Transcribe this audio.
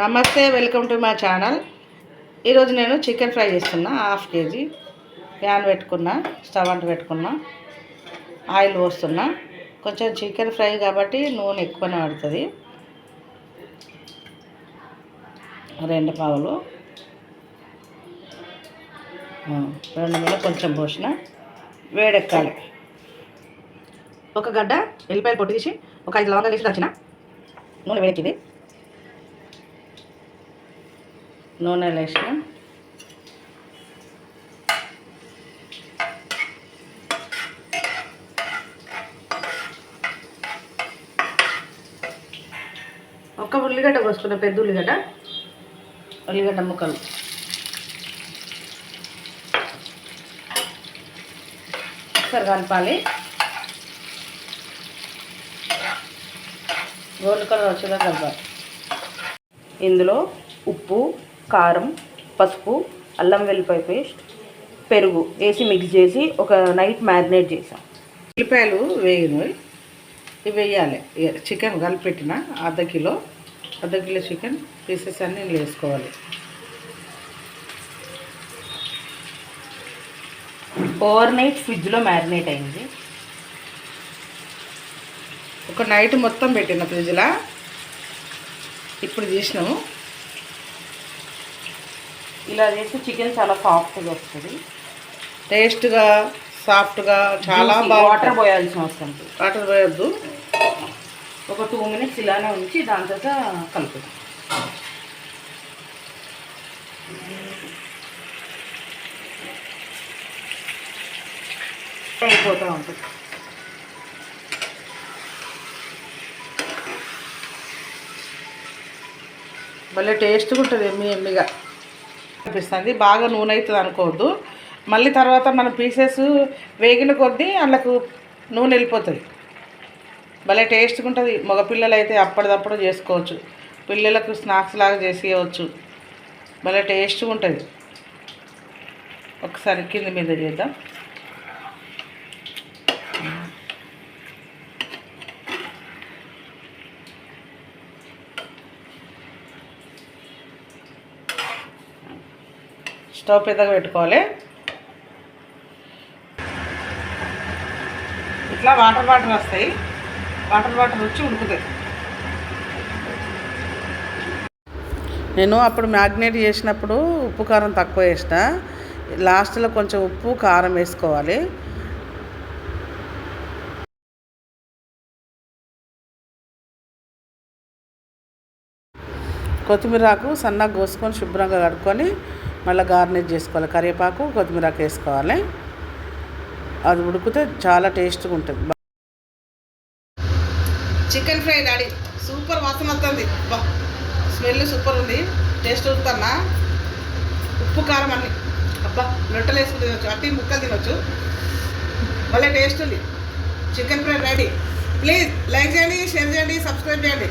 నమస్తే welcome to మా channel. ఈరోజు నేను చికెన్ ఫ్రై చేస్తున్నా హాఫ్ కేజీ. ప్యాన్ పెట్టుకున్నా స్టవ్ అంట పెట్టుకున్నా ఆయిల్ పోస్తున్నా. కొంచెం చికెన్ ఫ్రై కాబట్టి నూనె ఎక్కువనే పడుతుంది. రెండు పావులు. రెండు మీద కొంచెం పోసిన వేడెక్కాలి. ఒక గడ్డ ఎల్లిపాయలు పొట్టు తీసి ఒక ఐదు లవంగాలు తీసి దాచిన. నూనె వేడెక్కింది. నూనె వేసిన. ఒక్క ఉల్లిగడ్డ కోసుకున్న పెద్ద ఉల్లిగడ్డ. ఉల్లిగడ్డ ముక్కలు. ఒకసారి కలపాలి. గోల్డ్ కలర్ వచ్చేదా కలపాలి. ఇందులో ఉప్పు కారం పసుపు అల్లం వెల్లిపాయ పేస్ట్ పెరుగు వేసి మిక్స్ చేసి ఒక నైట్ మ్యారినేట్ చేసాం ఉల్లిపాయలు వేగినవి ఇవి వేయాలి. చికెన్ కలిపెట్టిన అర్ధ కిలో అర్ధ కిలో చికెన్ పీసెస్ అన్నీ వేసుకోవాలి. ఓవర్ నైట్ ఫ్రిడ్జ్లో మ్యారినేట్ అయింది. ఒక నైట్ మొత్తం పెట్టిన ఫ్రిడ్జ్లో ఇప్పుడు తీసినాము ఇలా చేస్తే చికెన్ చాలా సాఫ్ట్గా వస్తుంది. టేస్ట్గా సాఫ్ట్గా చాలా వాటర్ బాగా పోయాల్సిన అవసరం. వాటర్ పోయొద్దు. ఒక టూ మినిట్స్ ఇలానే ఉంచి దాని తర్వాత కలుపుతాం అయిపోతూ ఉంటుంది. భలే టేస్ట్గా ఉంటుంది ఎమ్మి ఎమ్మిగా. అనిపిస్తుంది బాగా నూనె అవుతుంది అనుకోవద్దు. మళ్ళీ తర్వాత మన పీసెస్ వేగిన కొద్దీ అందులోకి నూనె వెళ్ళిపోతుంది. భలే టేస్ట్గా ఉంటుంది. మగపిల్లలు అయితే అప్పటిదప్పుడు చేసుకోవచ్చు. పిల్లలకు స్నాక్స్ లాగా చేసేయవచ్చు. భలే టేస్ట్గా ఉంటుంది. ఒకసారి కింద మీద చేద్దాం. స్టవ్ పెద్దగా పెట్టుకోవాలి. ఇట్లా వాటర్ వాటర్ వస్తాయి. వాటర్ వాటర్ వచ్చి ఉడుకుతాయి. నేను అప్పుడు మ్యాగ్నేట్ చేసినప్పుడు ఉప్పు కారం తక్కువ వేసిన. లాస్ట్లో కొంచెం ఉప్పు కారం వేసుకోవాలి. కొత్తిమీర ఆకు సన్నగా కోసుకొని శుభ్రంగా కడుక్కొని మళ్ళీ గార్నిష్ చేసుకోవాలి కరివేపాకు కొత్తిమీరకు వేసుకోవాలి అది ఉడికితే చాలా టేస్ట్గా ఉంటుంది. చికెన్ ఫ్రై డాడీ సూపర్ వాసన వస్తుంది. బా స్మెల్ సూపర్ ఉంది. టేస్ట్ చూస్తున్నా ఉప్పు కారం అన్ని. అబ్బా రొట్టెలు వేసుకుని తినొచ్చు. అట్టి ముక్కలు తినొచ్చు. భలే టేస్ట్ ఉంది. Chicken fry ready please like చేయండి షేర్ చేయండి సబ్స్క్రైబ్ చేయండి.